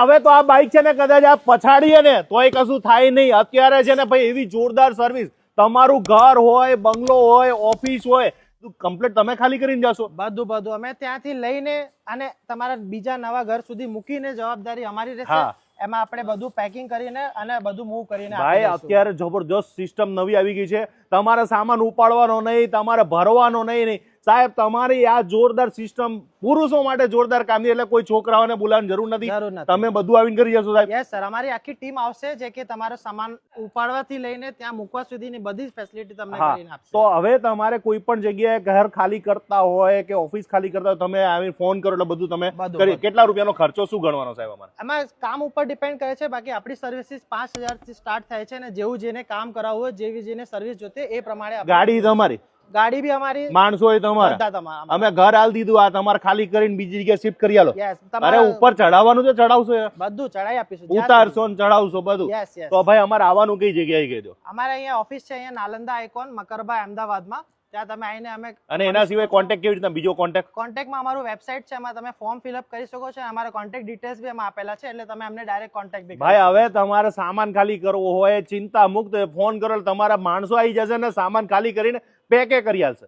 હવે તો આ બાઇક છે ને કદાચ આ પછાડીએ ને તોય કશું થાય નહીં. અત્યારે છે ને ભાઈ એવી જોરદાર સર્વિસ તમારું ઘર હોય બંગલો હોય ઓફિસ હોય કમ્પ્લીટ તમે ખાલી કરીને જશો. બધું બધું. અમે ત્યાંથી લઈને અને તમારા બીજા નવા ઘર સુધી મૂકીને જવાબદારી અમારી રહેશે. એમાં આપણે બધું પેકિંગ કરીને અને બધું મૂવ કરીને ભાઈ અત્યારે જબરજસ્ત સિસ્ટમ નવી આવી ગઈ છે. તમારે સામાન ઉપાડવાનો નહીં તમારે ભરવાનો નહીં નહીં. સાહેબ તમારી આ જોરદાર સિસ્ટમ પુરુષો માટે જોરદાર કામ એટલે કોઈ છોકરાઓને બોલાવવાની જરૂર નથી. તમે બધું આવીને કરી જશો સાહેબ. યસ સર અમારી આખી ટીમ આવશે જે કે તમારો સામાન ઉપાડવાથી લઈને ત્યાં મૂકવા સુધીની બધી જ ફેસિલિટી તમને કરીને આપશે. તો હવે તમારે કોઈ પણ જગ્યાએ ઘર ખાલી કરતા હોય કે ઓફિસ ખાલી કરતા હોય તમે આવીને ફોન કરો એટલે બધું તમે કરી. કેટલા રૂપિયાનો ખર્ચો શું ગણવાનો સાહેબ અમારે? એમાં કામ ઉપર ડિપેન્ડ કરે છે. બાકી આપણી સર્વિસીસ પાંચથી સ્ટાર્ટ થાય છે અને જેવું જેને કામ કરાવવું હોય જેવી જેને સર્વિસ જોતે એ પ્રમાણે ગાડી તમારી ગાડી બી અમારી માણસો હોય તમારા અમે ઘર હાલ દીધું આ તમારે ખાલી કરીને બીજી જગ્યાએ શિફ્ટ કરી આલો. અરે ઉપર ચડાવવાનું છે ચડાવશો બધું ચડાવી આપીશું. ઉતારશો ને ચડાવશો બધું. તો ભાઈ અમારે આવવાનું કઈ જગ્યાએ કહી દો. અમારે અહીંયા ઓફિસ છે અહીંયા નાલંદા આઇકોન મકરબા અમદાવાદમાં. ત્યાં તમે આવીને અમે અને એના સિવાય કોન્ટેક્ટ કેવી રીતના? બીજો કોન્ટેક્ટ કોન્ટેક્ટમાં અમારું વેબસાઇટ છે એમાં તમે ફોર્મ ફિલઅપ કરી શકો છો. અમારા કોન્ટેક્ટ ડિટેલ્સ બી એમાં આપેલા છે એટલે તમે અમને ડાયરેક્ટ કોન્ટેક્ટ બી ભાઈ હવે તમારે સામાન ખાલી કરવો હોય ચિંતા મુક્ત. ફોન કરો તમારા માણસો આવી જશે ને સામાન ખાલી કરીને પેકે કરી આલશે.